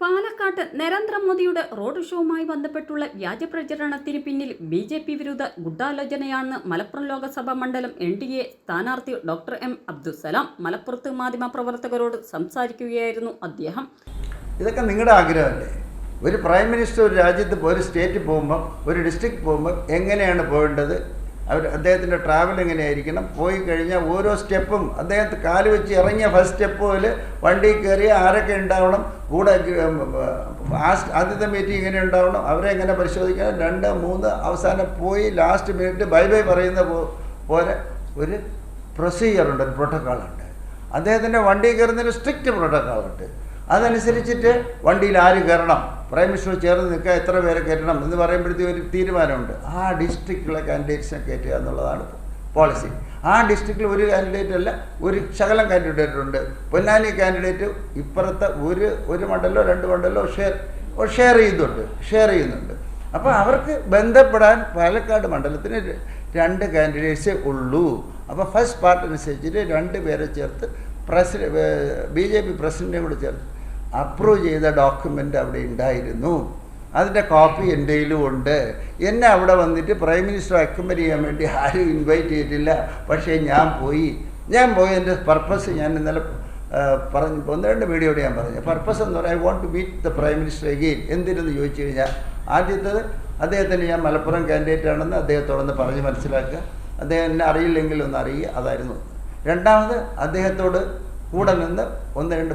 പാലക്കാട്ട് നരേന്ദ്രമോദിയുടെ റോഡ് ഷോവുമായി ബന്ധപ്പെട്ടുള്ള വ്യാജ പ്രചരണത്തിന് പിന്നിൽ ബി ജെ പി വിരുദ്ധ ഗുഡാലോചനയാണെന്ന് മലപ്പുറം ലോക്സഭാ മണ്ഡലം എൻ ഡി എ സ്ഥാനാർത്ഥി ഡോക്ടർ എം അബ്ദുസലാം മലപ്പുറത്ത് മാധ്യമപ്രവർത്തകരോട് സംസാരിക്കുകയായിരുന്നു അദ്ദേഹം. ഇതൊക്കെ നിങ്ങളുടെ ആഗ്രഹമല്ലേ? ഒരു പ്രൈം മിനിസ്റ്റർ ഒരു രാജ്യത്ത് ഒരു സ്റ്റേറ്റ് പോകുമ്പോൾ ഒരു ഡിസ്ട്രിക്ട് പോകുമ്പോൾ എങ്ങനെയാണ് പോകേണ്ടത്? അവർ അദ്ദേഹത്തിന്റെ ട്രാവൽ എങ്ങനെയായിരിക്കണം? പോയി കഴിഞ്ഞാൽ ഓരോ സ്റ്റെപ്പും അദ്ദേഹത്തെ കാൽ വെച്ച് ഇറങ്ങിയ ഫസ്റ്റ് സ്റ്റെപ്പ് മുതൽ വണ്ടി കയറി ആരൊക്കെ ഉണ്ടാവണം? കൂടെ ആദ്യത്തെ മീറ്റിംഗ് എങ്ങനെ ഉണ്ടാവണം? അവരെ എങ്ങനെ പരിശോധിക്കണം? രണ്ട് മൂന്ന് അവസാനം പോയി ലാസ്റ്റ് മിനിറ്റ് ബൈ ബൈ പറയുന്ന പോലെ ഒരു പ്രൊസീജിയറുണ്ട് ഒരു പ്രോട്ടോക്കോളുണ്ട് അദ്ദേഹത്തിന്റെ വണ്ടി കയറുന്നൊരു സ്ട്രിക്റ്റ് പ്രോട്ടോക്കോളുണ്ട് അതനുസരിച്ചിട്ട് വണ്ടിയിൽ ആര് കയറണം? പ്രൈം മിനിസ്റ്റർ ചേർന്ന് നിൽക്കുക എത്ര പേരെ കയറ്റണം എന്ന് പറയുമ്പോഴത്തേക്കും ഒരു തീരുമാനമുണ്ട്. ആ ഡിസ്ട്രിക്റ്റിലെ കാൻഡിഡേറ്റ്സിനെ കയറ്റുക എന്നുള്ളതാണ് പോളിസി ആ ഡിസ്ട്രിക്റ്റിൽ ഒരു കാൻഡിഡേറ്റ് അല്ല ഒരു ശകലം കാൻഡിഡേറ്റ് ഉണ്ട്. പൊന്നാനി കാൻഡിഡേറ്റ് ഇപ്പുറത്തെ ഒരു ഒരു മണ്ഡലോ രണ്ട് മണ്ഡലോ ഷെയർ ഷെയർ ചെയ്യുന്നുണ്ട് ഷെയർ ചെയ്യുന്നുണ്ട്. അപ്പോൾ അവർക്ക് ബന്ധപ്പെടാൻ പാലക്കാട് മണ്ഡലത്തിന് രണ്ട് കാൻഡിഡേറ്റ്സേ ഉള്ളൂ. അപ്പോൾ ഫസ്റ്റ് പാർട്ടി അനുസരിച്ചിട്ട് രണ്ട് പേരെ ചേർത്ത് പ്രസിഡ ബി ജെ പി പ്രസിഡന്റിനെ കൂടെ ചേർത്ത്. അപ്രൂവ് ചെയ്ത ഡോക്യുമെന്റ് അവിടെ ഉണ്ടായിരുന്നു. അതിന്റെ കോപ്പി എന്റെ ഉണ്ട്. എന്നെ അവിടെ വന്നിട്ട് പ്രൈം മിനിസ്റ്റർ അക്കമ്പനി ചെയ്യാൻ വേണ്ടി ആരും ഇൻവൈറ്റ് ചെയ്തിട്ടില്ല. പക്ഷേ ഞാൻ പോയി. ഞാൻ പോയി. എന്റെ പർപ്പസ് ഞാൻ ഇന്നലെ പറഞ്ഞു. ഒന്ന് രണ്ട് വീഡിയോയോട് ഞാൻ പറഞ്ഞു. പർപ്പസ് എന്ന് പറയാൻ I want to meet the prime minister again എന്തിനെന്ന് ചോദിച്ചു കഴിഞ്ഞാൽ ആദ്യത്തത് അദ്ദേഹത്തിന് ഞാൻ മലപ്പുറം കാൻഡിഡേറ്റ് ആണെന്ന് അദ്ദേഹത്തോടൊന്ന് പറഞ്ഞ് മനസ്സിലാക്കുക. അദ്ദേഹം എന്നെ അറിയില്ലെങ്കിൽ ഒന്ന് അറിയുക. അതായിരുന്നു. രണ്ടാമത് അദ്ദേഹത്തോട് കൂടെ നിന്ന് ഒന്ന് രണ്ട്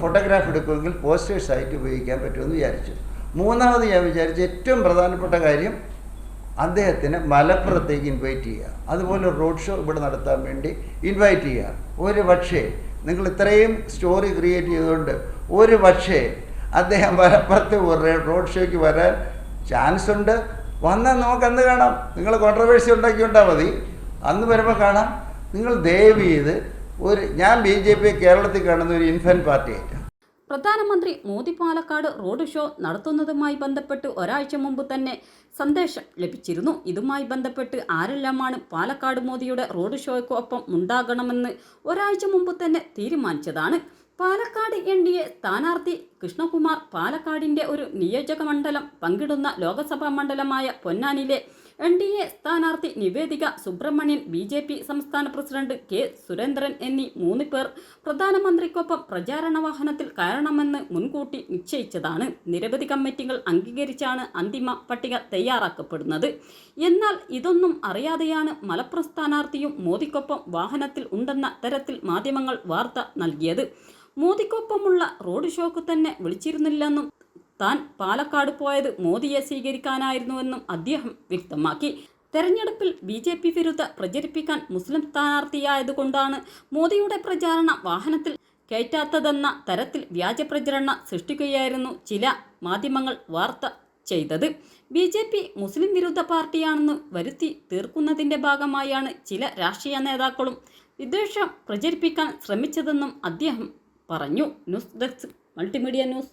ഫോട്ടോഗ്രാഫ് എടുക്കുമെങ്കിൽ പോസ്റ്റേഴ്സ് ആയിട്ട് ഉപയോഗിക്കാൻ പറ്റുമെന്ന് വിചാരിച്ചു. മൂന്നാമത് ഞാൻ വിചാരിച്ച ഏറ്റവും പ്രധാനപ്പെട്ട കാര്യം അദ്ദേഹത്തിന് മലപ്പുറത്തേക്ക് ഇൻവൈറ്റ് ചെയ്യുക. അതുപോലെ റോഡ് ഷോ ഇവിടെ നടത്താൻ വേണ്ടി ഇൻവൈറ്റ് ചെയ്യുക. ഒരു പക്ഷേ നിങ്ങൾ ഇത്രയും സ്റ്റോറി ക്രിയേറ്റ് ചെയ്തുകൊണ്ട് ഒരു പക്ഷേ അദ്ദേഹം മലപ്പുറത്ത് റോഡ് ഷോയ്ക്ക് വരാൻ ചാൻസ് ഉണ്ട്. വന്നാൽ നമുക്ക് അന്ന് കാണാം. നിങ്ങൾ കോൺട്രവേഴ്സി ഉണ്ടാക്കിക്കൊണ്ടാൽ മതി. അന്ന് വരുമ്പോൾ കാണാം. നിങ്ങൾ ദയവ് ചെയ്ത് ഒരു ഞാൻ ബി ജെ പി കേരളത്തിൽ കാണുന്ന ഒരു ഇൻഫൻ പാർട്ടിയായിട്ട് പ്രധാനമന്ത്രി മോദി പാലക്കാട് റോഡ് ഷോ നടത്തുന്നതുമായി ബന്ധപ്പെട്ട് ഒരാഴ്ച മുമ്പ് തന്നെ സന്ദേശം ലഭിച്ചിരുന്നു. ഇതുമായി ബന്ധപ്പെട്ട് ആരെല്ലാമാണ് പാലക്കാട് മോദിയുടെ റോഡ് ഷോയ്ക്കൊപ്പം ഉണ്ടാകണമെന്ന് ഒരാഴ്ച മുമ്പ് തന്നെ തീരുമാനിച്ചതാണ്. പാലക്കാട് എൻ ഡി എ സ്ഥാനാർത്ഥി കൃഷ്ണകുമാർ പാലക്കാടിന്റെ ഒരു നിയോജക മണ്ഡലം പങ്കിടുന്ന ലോക്സഭാ മണ്ഡലമായ പൊന്നാനിലെ എൻ ഡി എ സ്ഥാനാർത്ഥി Niveditha Subramanian B J P സംസ്ഥാന പ്രസിഡന്റ് കെ സുരേന്ദ്രൻ എന്നീ മൂന്ന് പേർ പ്രധാനമന്ത്രിക്കൊപ്പം പ്രചാരണ വാഹനത്തിൽ കയറണമെന്ന് മുൻകൂട്ടി നിശ്ചയിച്ചതാണ്. നിരവധി കമ്മിറ്റികൾ അംഗീകരിച്ചാണ് അന്തിമ പട്ടിക തയ്യാറാക്കപ്പെടുന്നത്. എന്നാൽ ഇതൊന്നും അറിയാതെയാണ് മലപ്പുറം സ്ഥാനാർത്ഥിയും മോദിക്കൊപ്പം വാഹനത്തിൽ ഉണ്ടെന്ന തരത്തിൽ മാധ്യമങ്ങൾ വാർത്ത നൽകിയത്. മോദിക്കൊപ്പമുള്ള റോഡ് ഷോക്ക് തന്നെ വിളിച്ചിരുന്നില്ലെന്നും താൻ പാലക്കാട് പോയത് മോദിയെ സ്വീകരിക്കാനായിരുന്നുവെന്നും അദ്ദേഹം വ്യക്തമാക്കി. തെരഞ്ഞെടുപ്പിൽ ബി ജെ പി വിരുദ്ധ പ്രചരിപ്പിക്കാൻ മുസ്ലിം സ്ഥാനാർത്ഥിയായതുകൊണ്ടാണ് മോദിയുടെ പ്രചാരണ വാഹനത്തിൽ കയറ്റാത്തതെന്ന തരത്തിൽ വ്യാജ പ്രചരണ സൃഷ്ടിക്കുകയായിരുന്നു ചില മാധ്യമങ്ങൾ വാർത്ത ചെയ്തത്. ബി ജെ പി മുസ്ലിം വിരുദ്ധ പാർട്ടിയാണെന്ന് വരുത്തി തീർക്കുന്നതിന്റെ ഭാഗമായാണ് ചില രാഷ്ട്രീയ നേതാക്കളും വിദ്വേഷം പ്രചരിപ്പിക്കാൻ ശ്രമിച്ചതെന്നും അദ്ദേഹം പറഞ്ഞു. News desk multimedia news.